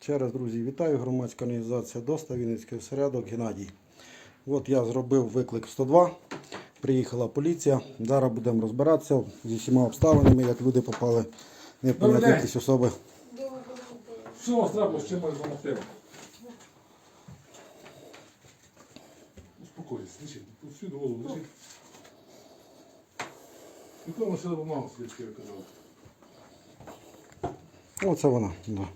Ще раз, друзі, вітаю. Громадська організація ДОСТА, Вінницький осередок Геннадій. От я зробив виклик 102. Приїхала поліція. Зараз будемо розбиратися зі всіма обставинами, як люди попали не день. якісь особи. Що вас трапилось, чим можна допомогти? Успокойтесь, лежіть. Всюди голову лежіть. Яку машина бумагу слідчі я казав? Оце вона. Да.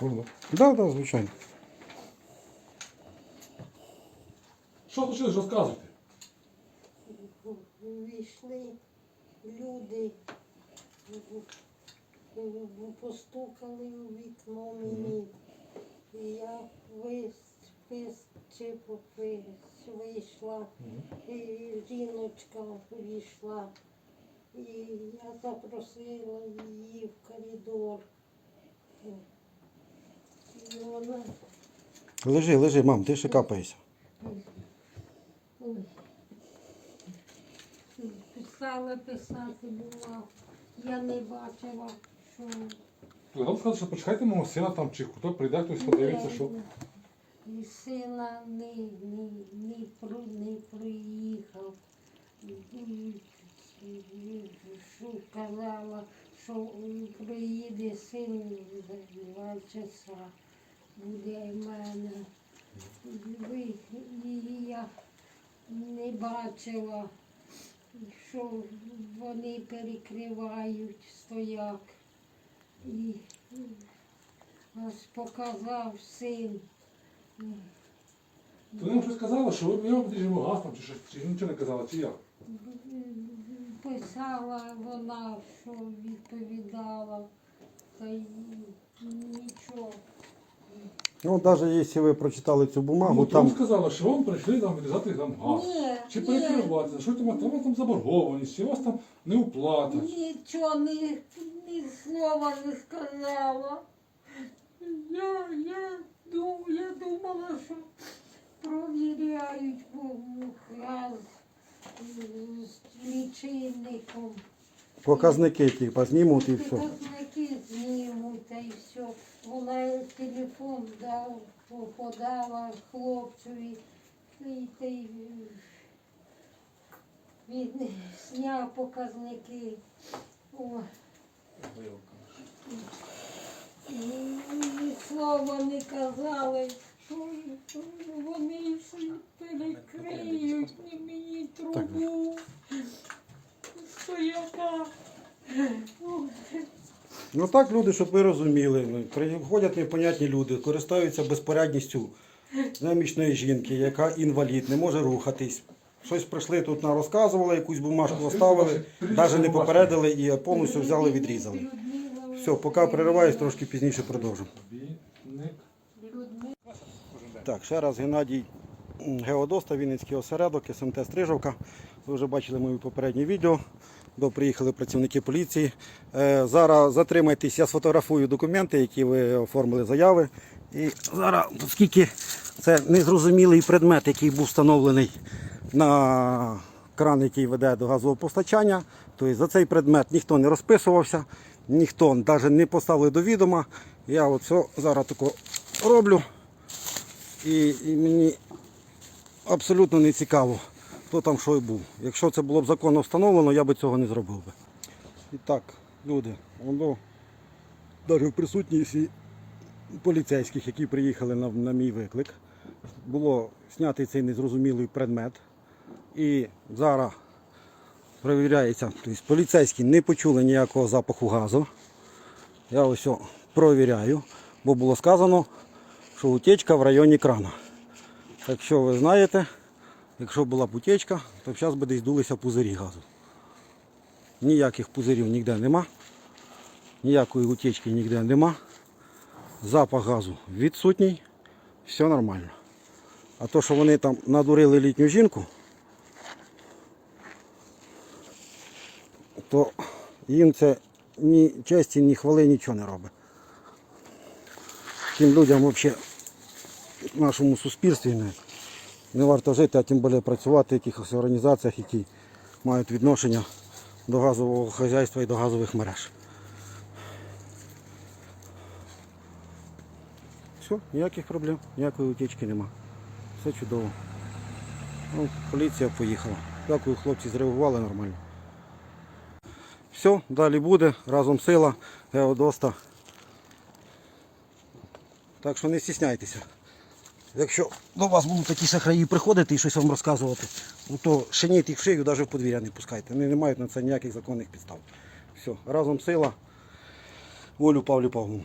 Можна. Да, да, звичайно. Що случилось, розказуйте. Війшли люди, постукали у вікно мені. І я вийшла, і жіночка війшла. І я запросила її в коридор. Лежи, лежи, мам, ти ще капаєшся. Писала писати була. Я не бачила, що Вам сказали, що почекайте мого сина там, чи хто прийде, хтось подивиться, що. і сина не, не, не, про, не приїхав. І, і, і, що казала, що приїде син за два часа. Буде в мене. І я не бачила, що вони перекривають стояк. І аж показав син. То вам щось казали, що ви його підіймо газ чи щось, чи нічого не казали, чи як? Писала вона, що відповідала, та. Ну, навіть якщо ви прочитали цю бумагу, Ну, там там сказали, що вам прийшли там відрізати там газ. Ні, Чи ні. перекривати, що там, там, там заборгованість, чи у вас там неуплата. Нічого ні, ні слова не сказала. Я, я, дум, я думала, що провіряють бо газ з лічильником. показники типу, знімуть і все. Показники знімуть та й все. Вона телефон дав, подала хлопцеві. І та й він зняв показники. О. І слова не казали, що що вони всі перекриють і мені трубу. Стояка. Ну так, люди, щоб ви розуміли, ну, приходять непонятні люди, користуються безпорядністю немічної жінки, яка інвалід, не може рухатись. Щось прийшли тут на розказували, якусь бумажку оставили, навіть не попередили і повністю взяли, відрізали. Все, поки перериваюсь, трошки пізніше продовжу. Так, ще раз Геннадій Геодоста, Вінницький осередок, СМТ Стрижовка. Ви вже бачили моє попереднє відео. До приїхали працівники поліції. Е, зараз затримайтесь, я сфотографую документи, які ви оформили заяви. І зараз, оскільки це незрозумілий предмет, який був встановлений на кран, який веде до газового постачання, то за цей предмет ніхто не розписувався, ніхто навіть не поставили до відома. Я все зараз тако роблю. І, і мені абсолютно не цікаво, хто там що і був. Якщо це було б законно встановлено, я би цього не зробив би. І так, люди, воно навіть в присутності поліцейських, які приїхали на, на мій виклик, було знятий цей незрозумілий предмет. І зараз перевіряється, тобто поліцейські не почули ніякого запаху газу. Я ось провіряю, бо було сказано, що утечка в районі крана. Якщо ви знаєте, якщо була б утечка, то зараз би десь дулися пузирі газу. Ніяких пузирів ніде нема, ніякої утечки ніде нема. Запах газу відсутній, все нормально. А то, що вони там надурили літню жінку, то їм це ні честі, ні хвали нічого не робить. Тим людям взагалі в нашому суспільстві не, не варто жити, а тим більше працювати в якихось організаціях, які мають відношення до газового хазяйства і до газових мереж. Все, ніяких проблем, ніякої утечки нема. Все чудово. Ну, поліція поїхала. Дякую, хлопці зреагували нормально. Все, далі буде. Разом сила, Геодоста. Так що не стісняйтеся. Якщо до вас будуть такі шахраї приходити і щось вам розказувати, ну то шиніть їх в шию, навіть в подвір'я не пускайте. Вони не мають на це ніяких законних підстав. Все, разом сила. Волю Павлю Павловну.